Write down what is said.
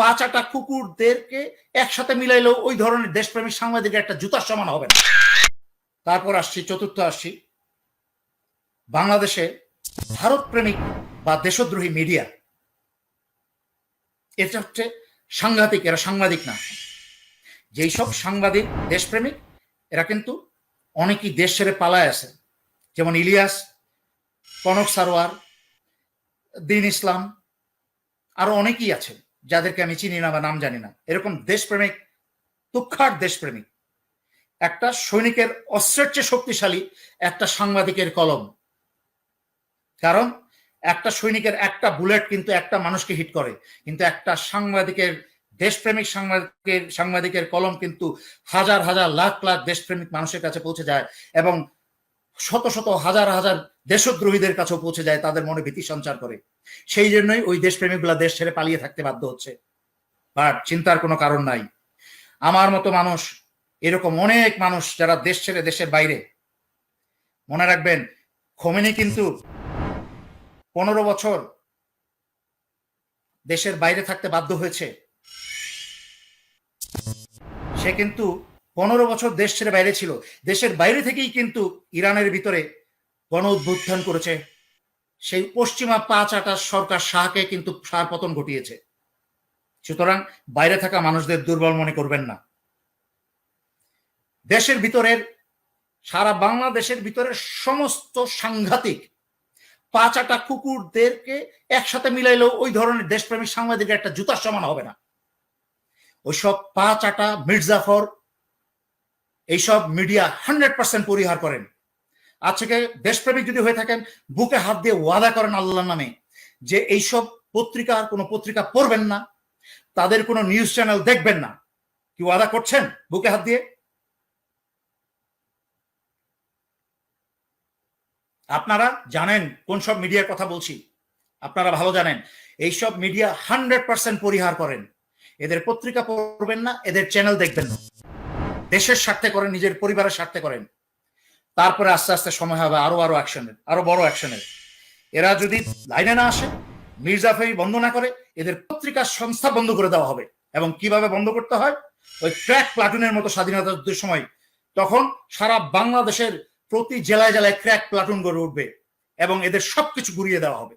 পাঁচাটা কুকুরদেরকে একসাথে মিলাইলেও ওই ধরনের দেশপ্রেমিক সাংবাদিকের একটা জুতার সমান হবে না। তারপর আসছি, চতুর্থ আসছি। বাংলাদেশে ভারত প্রেমিক বা দেশদ্রোহী মিডিয়া, এটা হচ্ছে সাংঘাতিক, এরা সাংবাদিক না। যেই সব সাংবাদিক দেশপ্রেমিক, এরা কিন্তু অনেকেই দেশ ছেড়ে পালায় আছে। যেমন ইলিয়াস, কনক সারোয়ার, দিন ইসলাম, আরও অনেকেই আছে যাদেরকে আমি চিনি না বা নাম জানি না, এরকম দেশপ্রেমিক, তুক্ষার দেশপ্রেমিক। একটা সৈনিকের অস্ত্রের চেয়ে শক্তিশালী একটা সাংবাদিকের কলম। কারণ একটা সৈনিকের একটা বুলেট কিন্তু একটা মানুষকে হিট করে, কিন্তু একটা সাংবাদিকের, দেশপ্রেমিক সাংবাদিকের সাংবাদিকের কলম কিন্তু হাজার হাজার, লাখ লাখ দেশপ্রেমিক মানুষের কাছে পৌঁছে যায় এবং শত শত হাজার হাজার দেশদ্রোহীদের কাছেও পৌঁছে যায়, তাদের মনে ভীতি সঞ্চার করে। সেই জন্যই ওই দেশপ্রেমিকগুলা দেশ ছেড়ে পালিয়ে থাকতে বাধ্য হচ্ছে। বাট চিন্তার কোনো কারণ নাই। আমার মতো মানুষ, এরকম অনেক মানুষ যারা দেশ ছেড়ে দেশের বাইরে, মনে রাখবেন, খোমেনি কিন্তু পনেরো বছর দেশের বাইরে থাকতে বাধ্য হয়েছে। সে কিন্তু পনেরো বছর দেশ ছেড়ে বাইরে ছিল। দেশের বাইরে থেকেই কিন্তু ইরানের ভিতরে গণ উদ্বোধন করেছে। সেই পশ্চিমা পাঁচ আটা সরকার শাহকে কিন্তু সার পতন ঘটিয়েছে। সুতরাং বাইরে থাকা মানুষদের দুর্বল মনে করবেন না। দেশের ভিতরের, সারা বাংলাদেশের ভিতরে সমস্ত সাংঘাতিক পাঁচাটা কুকুরদেরকে একসাথে মিলাইলেও ওই ধরনের দেশপ্রেমিক সাংবাদিকের একটা জুতার সমান হবে না। ওইসব পাঁচাটা মির্জাফর এইসব মিডিয়া হান্ড্রেড পার্সেন্ট পরিহার করেন। আজকে দেশপ্রেমিক যদি হয়ে থাকেন, বুকে হাত দিয়ে ওয়াদা করেন আল্লাহর নামে যে এইসব পত্রিকার কোনো পত্রিকা পড়বেন না, তাদের কোনো নিউজ চ্যানেল দেখবেন না। কি ওয়াদা করছেন বুকে হাত দিয়ে? আপনারা জানেন কোন সব মিডিয়ার কথা বলছি? আপনারা ভালো জানেন, এইসব মিডিয়া হান্ড্রেড পার্সেন্ট পরিহার করেন। এদের পত্রিকা পড়বেন না, এদের চ্যানেল দেখবেন না। দেশের স্বার্থে করেন, নিজের পরিবারের স্বার্থে করেন। তারপরে আস্তে আস্তে সময় হবে আরও আরও অ্যাকশনের আরও বড় অ্যাকশনের এরা। যদি লাইনে না আসে মির্জাফারি বন্ধ না করে, এদের পত্রিকার সংস্থা বন্ধ করে দেওয়া হবে। এবং কীভাবে বন্ধ করতে হয়? ওই ট্র্যাক প্লাটুনের মতো স্বাধীনতা যুদ্ধের সময়। তখন সারা বাংলাদেশের প্রতি জেলায় জেলায় ক্র্যাক প্লাটুন গড়ে উঠবে এবং এদের সবকিছু ঘুরিয়ে দেওয়া হবে।